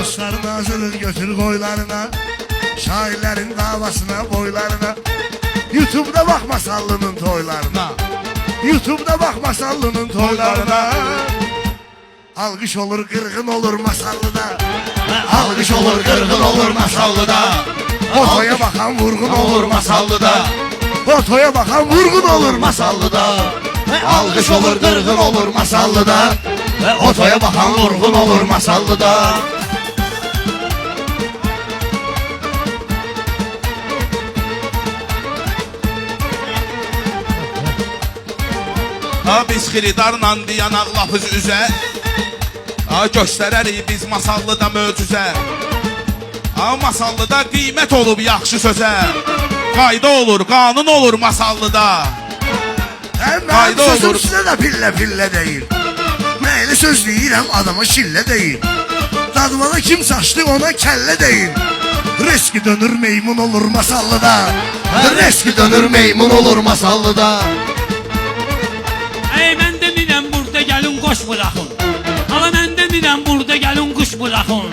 Dostların hazırlık götür koylarına Şairlerin davasına boylarına. Youtube'da bak masallının toylarına. Youtube'da bak masallının toylarına. Alkış olur kırgın olur masallıda. Alkış olur kırgın olur masallıda. Otoya bakan vurgun olur masallıda. Otoya bakan vurgun olur masallıda. Alkış olur kırgın olur masallıda. Otoya bakan vurgun olur masallıda Ha biz xiridarla diyanaq lapız üzə. Ha göstərərik biz masallıda möcüzə. Ha masallıda qiymət olub yaxşı sözə. Qayda olur, qanun olur masallıda ben Haydi sözüm olur. size de pille pille değil Neyle söz deyirəm adama şille değil Dadıma da kim saçtı ona kelle değil Reski dönür meymun olur masallıda. Reski dönür meymun olur masallıda qoş buraxın Ama mən demirəm burada gəlin quş buraxın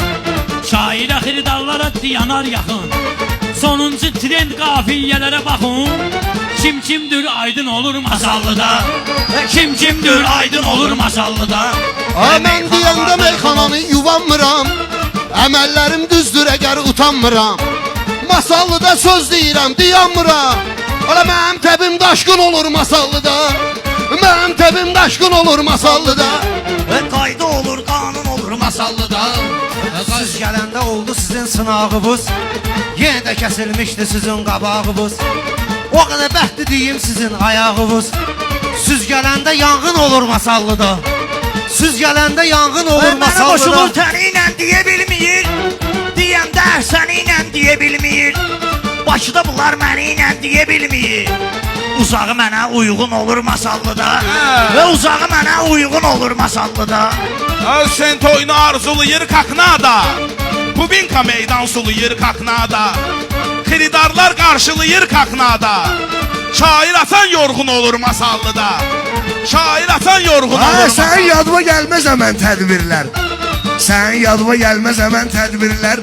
Şairə xiridarlara diyanar yaxın Sonuncu trend qafiyələrə baxın Kim kimdir aydın olur masallıda. Kim kimdir aydın olur masallıda. Mən deyəndə meyxananı yuvanmıram. Əməllərim düzdür əgər utanmıram. Masallıda söz deyirəm dayanmıram Ala mənim təbim daşqın olur masallıda Mənim təbim daşqın olur masallıda. Ve kaydı olur kanun olur masallıda. Siz gələndə oldu sizin sınağınız. Yenə də kəsilmişdi sizin qabağınız O qədər bəxtli deyim sizin ayağınız. Siz gələndə yanğın olur masallıda. Siz gələndə yanğın olur masallıda. Qoşulur təni ilə deyə bilmir Deyəndə əhsəni ilə deyə bilmir Bakıda bunlar məni ilə deyə bilmir Uzağı mənə uyğun olur masallıda. Və uzağı mənə uyğun olur masallıda. Ha sen toyunu arzulayır kaknada. Kubinka meydan sulayır kaknada. Xiridarlar qarşılayır kaknada. Şair atan yorğun olur masallıda. Şair atan yorğun Ha, olur sen yadıma gelmez hemen tedbirler. Sen yadıma gelmez hemen tedbirler.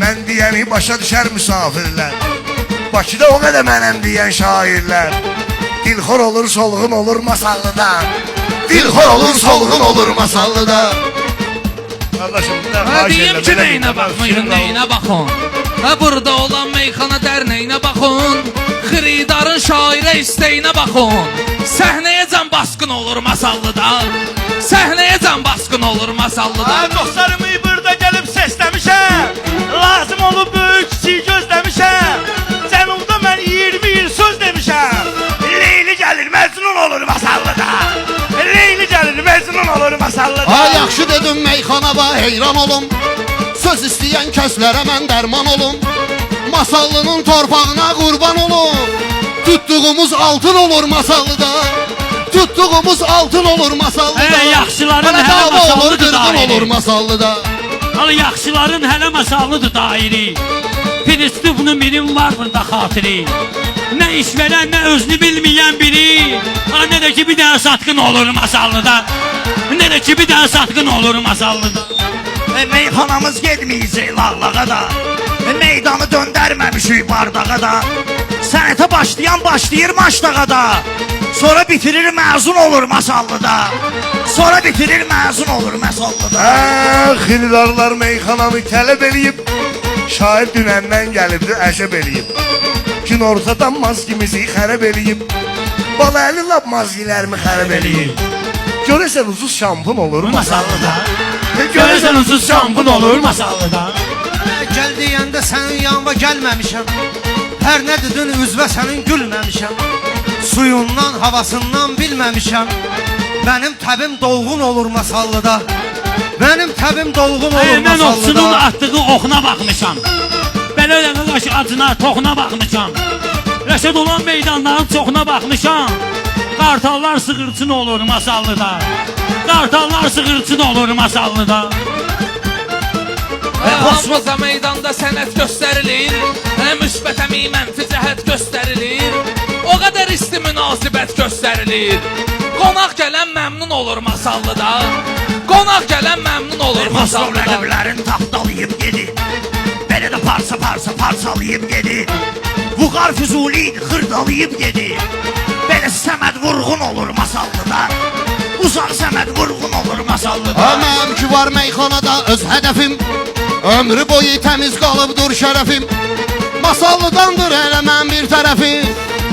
Ben diyeni başa düşer misafirler Bakıda o kadar menem diyen şairler. Dilxor olur solğun olur masallıda. Dilxor olur solğun olur masallıda. Kardeşim Ha deyim ki neyinə baxmayın, neyinə baxın Ha burada olan meyxana dərnəyinə baxın Xiridarın şairə istəyinə baxın Səhnəyə can basqın olur masallıda. Səhnəyə can basqın olur masallıda. Dostlarımı burada gəlib səsləmişəm Lazım olub böyük kiçik gözləmişəm masallıda Ay yaxşı dedim meyxanada heyran olum. Söz istəyən kəslərə mən dərman olum. Masallının torpağına qurban olum. Tutduğumuz altın olur masallıda Tutduğumuz altın olur masallıda Hey, yaxşıların Hələ hələ olur masallıdır qırğın dairi. olur masallıda Halı yaxşıların hələ masallıdır dairi Prinsipini birim var burada xatiri Nə iş verən, nə özünü bilməyən biri. Ha nə də ki bir dənə satqın olur masallıda. Nə də ki bir dənə satqın olur masallıda. E, Meyxanamız getməyəcək lağlağa da. E, Meydanı döndərməmişik bardağa da. Sənətə başlayan başlayır maşdağa da. Sonra bitirir məzun olur masallıda. Sonra bitirir məzun olur masallıda. Ha, xiridarlar meyxanamı tələb eləyib Şair dünəndən gəlibdi əşəb eləyib. Gün ortadan mazgimizi xərəb eləyib. Bala əli lap mazgilərimi xərəb eləyib. Görəsən uzun şampun olur? Masallıda. Görəsən Görəsən unsuz şampun olur masallıda. Gəl deyəndə sənin yanına gəlməmişəm. Hər nə dedin üzvə sənin gülməmişəm. Suyundan, havasından bilməmişəm. Mənim təbim dolğun olur masallıda Mənim təbim dolğun olur Hey, mən oxçunun atdığı oxuna baxmışam. Belə elə qaş acına, toxuna baxmışam. Rəşad olan meydanların çoxuna baxmışam. Qartallar sığırçın olur masallıda. Qartallar sığırçın olur masallıda Hamıza meydanda sənət göstərilir Hə müsbət əmi mənfi cəhət göstərilir O qədər isti münasibət göstərilir Qonaq gələn məmnun olur masallıda. Qonaq gələn məmnun olur Masal masallıda. rəqiblərin tapdalayıb gedir Belə də parça parça parçalayıb gedir Vüqar Füzuli xırdalayıb gedir Belə Səməd vurğun olur masallıda. Uzaq Səməd vurğun olur masallıda. Öməm ki var meyxanada öz hədəfim Ömrü boyu təmiz qalıbdır şərəfim Masallıdandır elə mən bir tərəfim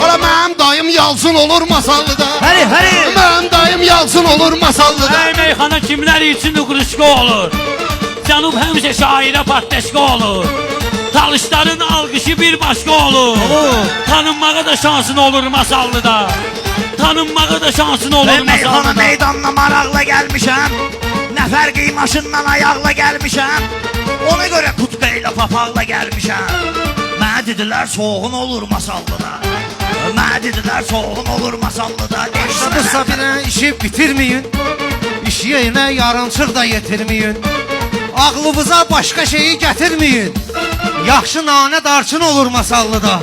Ola mənim dayım yalçın olur masallıda. Həri, həri. Mənim dayım yalçın olur masallıda. Ey meyxana kimlər üçün qırışqa olur? Cənub həmişə şairə patləşqa olur. Talışların alqışı bir başqa olur. Tanınmağa da şansın olur masallıda. Tanınmağa da şansın olur Ben meyxana masallıda meydanına maraqla gəlmişəm Nə fərqi maşından ayaqla gəlmişəm Ona görə kutka ilə papaqla gəlmişəm Mənə dedilər soğuğun olur masallıda Mənə dedilər soğuğun olur masallıda Başladısa bir işi bitirmeyin. İş yerine yarımçıq da yetirmeyin. Ağlınıza başka şeyi getirmeyin. Yaxşı nane darçın olur masallıda.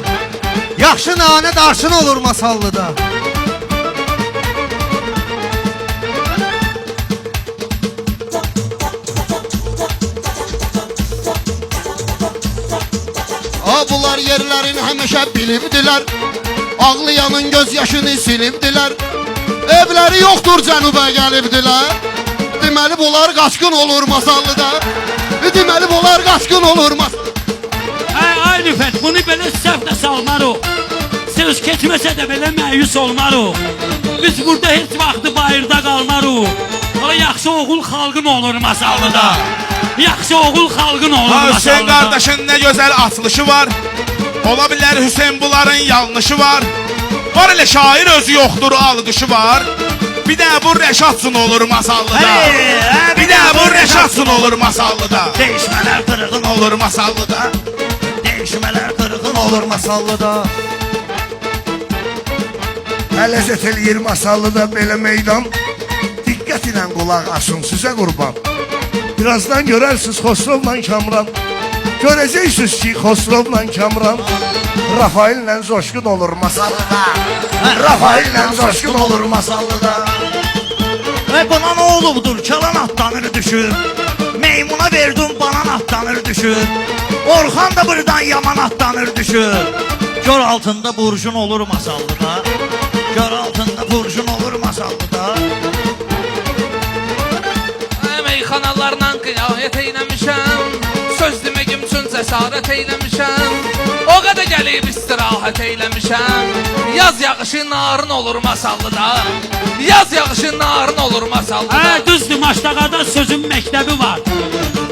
Yaxşı nane darçın olur masallıda. Ha bunlar yerlərini həmişə bilibdilər Ağlayanın göz yaşını silibdilər Evləri yoxdur cənuba gəlibdilər Deməli bunlar qaçqın olur masallıda. Deməli bunlar qaçqın olur masallıda Ay, ay Rüfət, bunu belə səhv də salmarıq Söz keçməsə də belə məyus olmarıq Biz burada heç vaxtı bayırda qalmarıq Ola yaxşı oğul xalqın olur masallıda Yaxşı oğul xalqın olur Ha Hüseyin qardaşın nə gözəl atılışı var. Ola bilər Hüseyin bunların yanlışı var. Var elə şair özü yoxdur, alqışı var. Bir də bu Rəşadsun olur masallıda. Hey, hə, Bir də bu Rəşadsun olur masallıda. Değişmələr qırğın olur masallıda. Değişmələr qırğın olur masallıda Ələzzət eləyir masallıda belə meydan Diqqət ilə qulaq asın sizə qurban Birazdan görərsiniz Xosrovla Kamran. Görəcəksiniz ki Xosrovla Kamran Rafaillə coşqun olur masallıda Rafaillə coşqun olur masallıda Ve bana ne olubdur? Çalan atlanır düşür Meymuna verdim banan atlanır düşür Orhan da buradan yaman atlanır düşür Gör altında burjun olur masallıda Gör altında burjun eyləmişəm Söz deməyim üçün cəsarət eyləmişəm O qədər gəlib istirahət eyləmişəm Yaz yağışı narın olur masallıda. Yaz yağışı narın olur masallıda. Hə, düzdür, Maştağada sözün məktəbi var.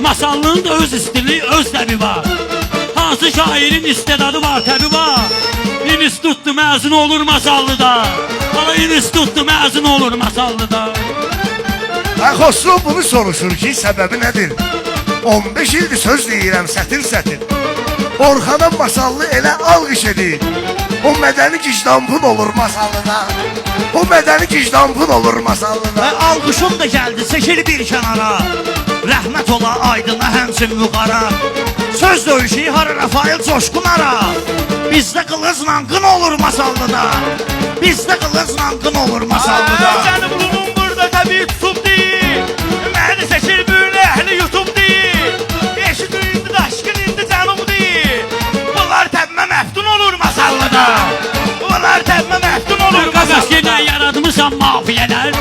Masallının da öz stili, öz təbi var. Hansı şairin istedadı var, təbi var. İnstitutdu məzun olur masallıda. Hala institutdu məzun olur masallıda Xosrov bunu soruşur ki səbəbi nədir 15 ildir söz deyirəm sətir sətir Orxana masallı elə alqış edir O mədəni gicdanpın olur masallıda O mədəni gicdanpın olur masallıda Ve alkışım da geldi çekil bir kenara Rahmet ola aydına həmçin vüqara. Söz döyüşü har Rafael coşkun ara Bizdə qılıcla qın olur masallıda Bizdə qılıcla qın olur masallıda Səni bulunun burada təbii tutub deyil Məni seçil böylə əhli yutub deyil Eşit indi daşqın indi canım deyil Bunlar təbmə məftun olur masallıda. Bunlar təbmə məftun olur masallıda. Qarqaş yenə yaratmışsan mafiyələr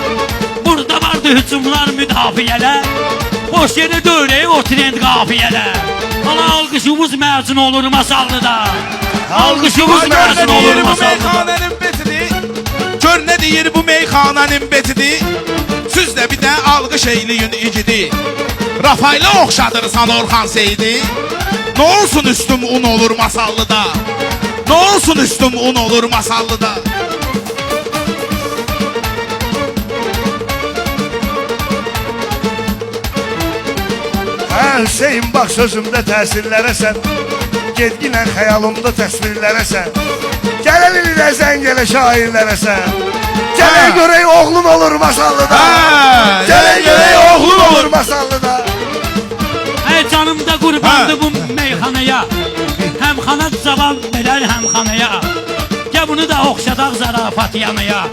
Burada vardı hücumlar müdafiyələr Boş yerə dövrəyə o trend qafiyələr Hala alqışımız məzun olur masallıda. Alqışımız məzun olur masallıda? Gör nə deyir bu meyxanənin betidi? Siz də bir də alqış eyləyin igidi. Rafayla oxşadırsan Orxan Seyidi. Nə olsun üstüm un olur masallıda? Nə olsun üstüm un olur masallıda? Hə Hüseyin bax sözümdə təsirlərə sən Gedginən xəyalımda təsvirlərə sən Gələn ilə zəng elə şairlərə sən Gələn Hə. görək oğlun olur masallıda Hə, qurbandı bu meyxanaya Həm xana cavab verər həm xanaya Gəl bunu da oxşadaq zarafat yanaya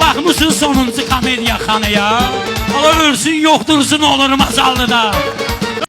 Baxmısın sonuncu komediya xanaya Ala ölsün yoxdursun olur masallıda